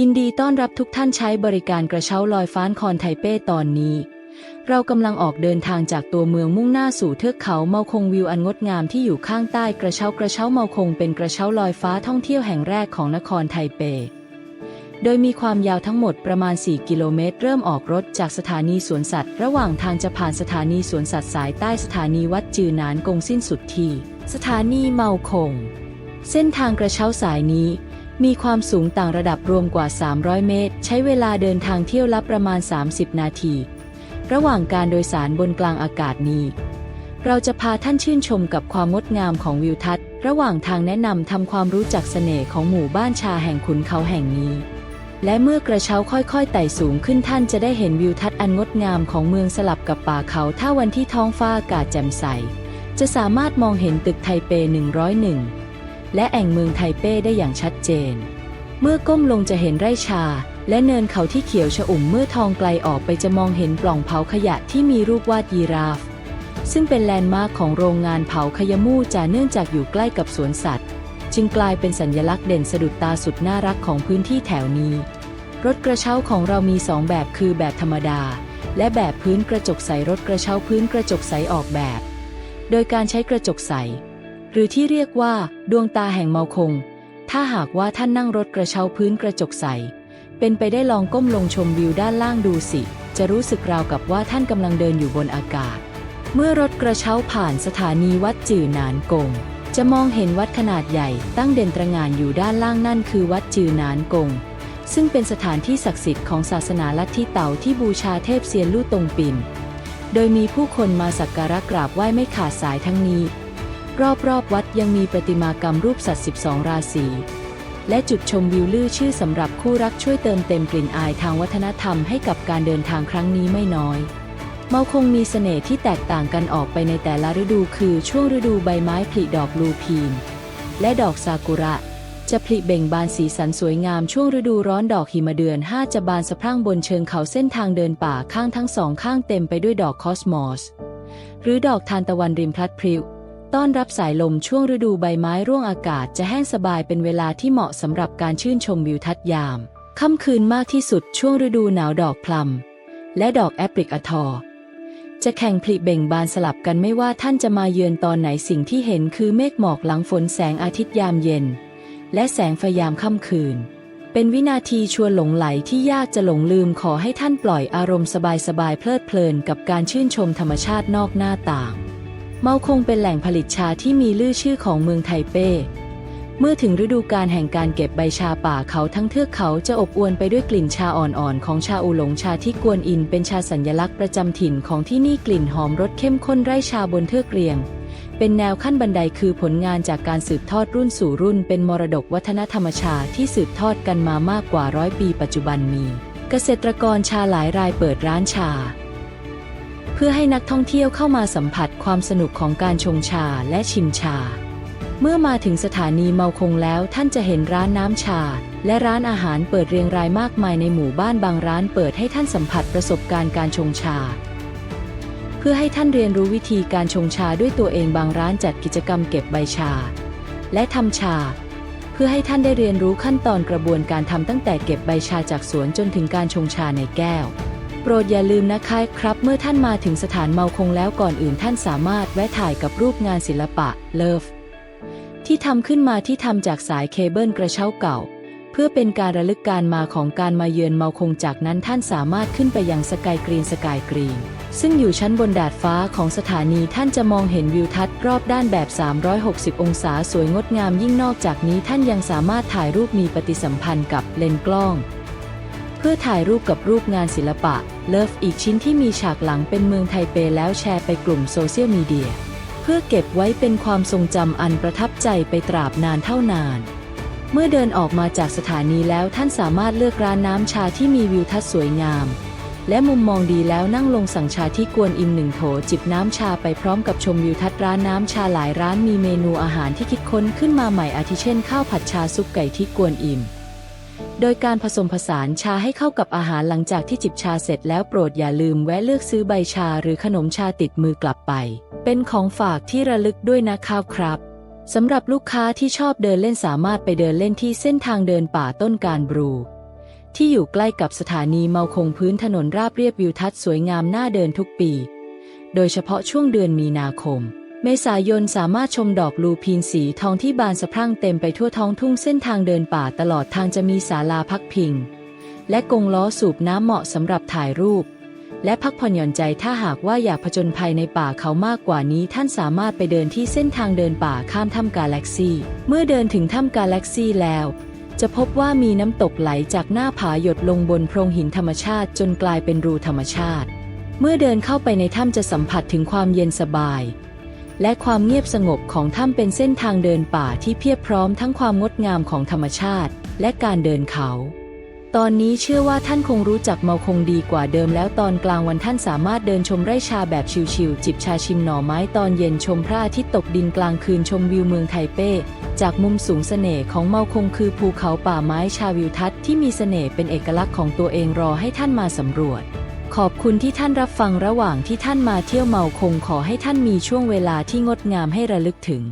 ยินดีต้อนรับทุกท่านใช้บริการกระเช้าลอยฟ้านคอนไทเป้ตอนนี้ เรากำลังออกเดินทางจากตัวเมืองมุ่งหน้าสู่เทือกเขาเมาคงวิวอันงดงามที่อยู่ข้างใต้กระเช้ากระเช้าเมาคงเป็นกระเช้าลอยฟ้าท่องเที่ยวแห่งแรกของนครไทเป โดยมีความยาวทั้งหมดประมาณ 4 กิโลเมตร เริ่มออกรถจากสถานีสวนสัตว์ ระหว่างทางจะผ่านสถานีสวนสัตว์สายใต้สถานีวัดจือหนานกงสิ้นสุดที่ สถานีเมาคง เส้นทางกระเช้าสายนี้ มีความสูงต่างระดับรวมกว่า 300 เมตร ใช้เวลาเดินทางเที่ยวละประมาณ 30 นาที ระหว่างการโดยสารบนกลางอากาศนี้ เราจะพาท่านชื่นชมกับความงดงามของวิวทัศน์ ระหว่างทางแนะนำทำความรู้จักเสน่ห์ของหมู่บ้านชาแห่งขุนเขาแห่งนี้ และเมื่อกระเช้าค่อยๆ ไต่สูงขึ้นท่านจะได้เห็นวิวทัศน์อันงดงามของเมืองสลับกับป่าเขา ถ้าวันที่ท้องฟ้าอากาศแจ่มใส จะสามารถมองเห็นตึกไทเป 101 และแอ่งเมืองไทเป้ได้อย่างชัดเจน เมื่อก้มลงจะเห็นไร่ชา และเนินเขาที่เขียวชอุ่มเมื่อทองไกลออกไปจะมองเห็นปล่องเผาขยะที่มีรูปวาดยีราฟ ซึ่งเป็นแลนด์มาร์คของโรงงานเผาขยะมู่จาเนื่องจากอยู่ใกล้กับสวนสัตว์ จึงกลายเป็นสัญลักษณ์เด่นสะดุดตาสุดน่ารักของพื้นที่แถวนี้ รถกระเช้าของเรามีสองแบบคือแบบธรรมดา และแบบพื้นกระจกใสรถกระเช้าพื้นกระจกใสออกแบบ โดยการใช้กระจกใส หรือที่เรียกว่า ดวงตาแห่งเมาคง ถ้าหากว่าท่านนั่งรถกระเช้าพื้นกระจกใส เป็นไปได้ลองก้มลงชมวิวด้านล่างดูสิ จะรู้สึกราวกับว่าท่านกำลังเดินอยู่บนอากาศ เมื่อรถกระเช้าผ่านสถานีวัดจื่อหนานกง จะมองเห็นวัดขนาดใหญ่ตั้งเด่นตระหง่านอยู่ด้านล่างนั่นคือวัดจื่อหนานกง ซึ่งเป็นสถานที่ศักดิ์สิทธิ์ของศาสนาลัทธิเต่าที่บูชาเทพเซียนลู่ตงปิน โดยมีผู้คนมาสักการะกราบไหว้ไม่ขาดสายทั้งนี้ รอบๆวัดยังมีประติมากรรมรูปสัตว์ 12 ราศี และจุดชมวิวลื่อชื่อสำหรับคู่รักช่วยเติมเต็มกลิ่นอายทางวัฒนธรรมให้กับการเดินทางครั้งนี้ไม่น้อย เมาคงมีเสน่ห์ที่แตกต่างกันออกไปในแต่ละฤดูคือช่วงฤดูใบไม้ผลิดอกลูพีน และดอกซากุระ จะผลิเบ่งบานสีสันสวยงามช่วงฤดูร้อนดอกหิมะเดือน 5 จะบานสะพรั่งบนเชิงเขาเส้นทางเดินป่าข้างทั้งสองข้างเต็มไปด้วยดอกคอสมอสหรือดอกทานตะวันริมพลัดพริ้ว ต้อนรับสายลมช่วงฤดูใบไม้ร่วงอากาศจะแห้งสบายเป็นเวลาที่เหมาะสำหรับการชื่นชมวิวทัศน์ยาม ค่ำคืนมากที่สุดช่วงฤดูหนาวดอกพลัม และดอกแอปริกอะทอร์จะแข่งผลิเบ่งบานสลับกันไม่ว่าท่านจะมาเยือนตอนไหนสิ่งที่เห็นคือเมฆหมอกหลังฝนแสงอาทิตย์ยามเย็น และแสงไฟยามค่ำคืน เป็นวินาทีชวนหลงไหลที่ยากจะหลงลืมขอให้ท่านปล่อยอารมณ์สบายๆเพลิดเพลินกับการชื่นชมธรรมชาตินอกหน้าต่าง เมาคงเป็นแหล่งผลิตชาที่มีชื่อชื่อของเมืองไทเป้ เมื่อถึงฤดูกาลแห่งการเก็บใบชาป่าเขาทั้งเทือกเขาจะอบอวลไปด้วยกลิ่นชาอ่อนๆ ของชาอูหลงชาที่กวนอิน เป็นชาสัญลักษณ์ประจำถิ่นของที่นี่กลิ่นหอมรสเข้มข้นไร่ชาบนเทือกเรียง เป็นแนวขั้นบันไดคือผลงานจากการสืบทอดรุ่นสู่รุ่น เป็นมรดกวัฒนธรรมชาที่สืบทอดกันมามากกว่าร้อยปีปัจจุบันมี เกษตรกรชาหลายรายเปิดร้านชา เพื่อให้นักท่องเที่ยวเข้ามาสัมผัสความสนุกของการชงชาและชิมชา เมื่อมาถึงสถานีเมาคงแล้วท่านจะเห็นร้านน้ำชา และร้านอาหารเปิดเรียงรายมากมายในหมู่บ้านบางร้านเปิดให้ท่านสัมผัสประสบการณ์การชงชา เพื่อให้ท่านเรียนรู้วิธีการชงชาด้วยตัวเองบางร้านจัดกิจกรรมเก็บใบชา และทำชาเพื่อให้ท่านได้เรียนรู้ขั้นตอนกระบวนการทำตั้งแต่เก็บใบชาจากสวนจนถึงการชงชาในแก้ว โปรดอย่าลืมนะคะครับ เมื่อท่านมาถึงสถานเมาคงแล้วก่อนอื่นท่านสามารถแวะถ่ายกับรูปงานศิลปะเลิฟที่ทำขึ้นมาที่ทำจากสายเคเบิลกระเช้าเก่า เพื่อเป็นการระลึกการมาของการมาเยือนเมาคงจากนั้นท่านสามารถขึ้นไปยังสกายกรีนสกายกรีนซึ่งอยู่ชั้นบนดาดฟ้าของสถานีท่านจะมองเห็นวิวทัศน์รอบด้านแบบ 360 องศาสวยงดงามยิ่งนอกจากนี้ท่านยังสามารถถ่ายรูปมีปฏิสัมพันธ์กับเลนส์กล้อง พื่อถ่ายรูปกับรูปงานศิลปะ เลิฟอีกชิ้นที่มีฉากหลังเป็นเมืองไทเปแล้วแชร์ไปกลุ่มโซเชียลมีเดีย เพื่อเก็บไว้เป็นความทรงจำอันประทับใจไปตราบนานเท่านาน เมื่อเดินออกมาจากสถานีแล้วท่านสามารถเลือกร้านน้ำชาที่มีวิวทัศน์สวยงาม และมุมมองดีแล้วนั่งลงสั่งชาที่กวนอิมหนึ่งโถจิบน้ำชาไปพร้อมกับชมวิวทัศน์ร้านน้ำชาหลายร้านมีเมนูอาหารที่คิดค้นขึ้นมาใหม่อาทิเช่น ข้าวผัดชาซุปไก่ที่กวนอิม โดยการผสมผสานชาให้เข้ากับอาหารหลังจากที่จิบชาเสร็จแล้วโปรดอย่าลืมแวะเลือกซื้อใบชาหรือขนมชาติดมือกลับไป เป็นของฝากที่ระลึกด้วยนะครับครับสำหรับลูกค้าที่ชอบเดินเล่นสามารถไปเดินเล่นที่เส้นทางเดินป่าต้นการบรู ที่อยู่ใกล้กับสถานีเมาคงพื้นถนนราบเรียบวิวทัศน์สวยงามน่าเดินทุกปี โดยเฉพาะช่วงเดือนมีนาคม เมษายนสามารถชมดอกลูพีนสีทองที่บานสะพรั่งเต็มไปทั่วท้องทุ่งเส้นทางเดินป่าตลอดทางจะมีศาลาพักพิง และกงล้อสูบน้ำเหมาะสำหรับถ่ายรูป และพักผ่อนหย่อนใจถ้าหากว่าอยากผจญภัยในป่าเขามากกว่านี้ ท่านสามารถไปเดินที่เส้นทางเดินป่าข้ามถ้ำกาแล็กซีเมื่อเดินถึงถ้ำกาแล็กซีแล้ว จะพบว่ามีน้ำตกไหลจากหน้าผาหยดลงบนโพรงหินธรรมชาติจนกลายเป็นรูธรรมชาติ เมื่อเดินเข้าไปในถ้ำจะสัมผัสถึงความเย็นสบาย และความเงียบสงบของถ้ำเป็นเส้นทางเดินป่าที่เพียบพร้อมทั้งความงดงามของธรรมชาติ และการเดินเขา ตอนนี้เชื่อว่าท่านคงรู้จักเมาคงดีกว่าเดิมแล้วตอนกลางวันท่านสามารถเดินชมไร่ชาแบบชิวๆจิบชาชิมหน่อไม้ตอนเย็นชมพระอาทิตย์ตกดินกลางคืนชมวิวเมืองไทเป้ จากมุมสูงเสน่ห์ของเมาคงคือภูเขาป่าไม้ชาวิวทัศน์ที่มีเสน่ห์เป็นเอกลักษณ์ของตัวเองรอให้ท่านมาสำรวจ ขอบคุณที่ท่านรับฟังระหว่างที่ท่านมาเที่ยวเมาคงขอให้ท่านมีช่วงเวลาที่งดงามให้ระลึกถึง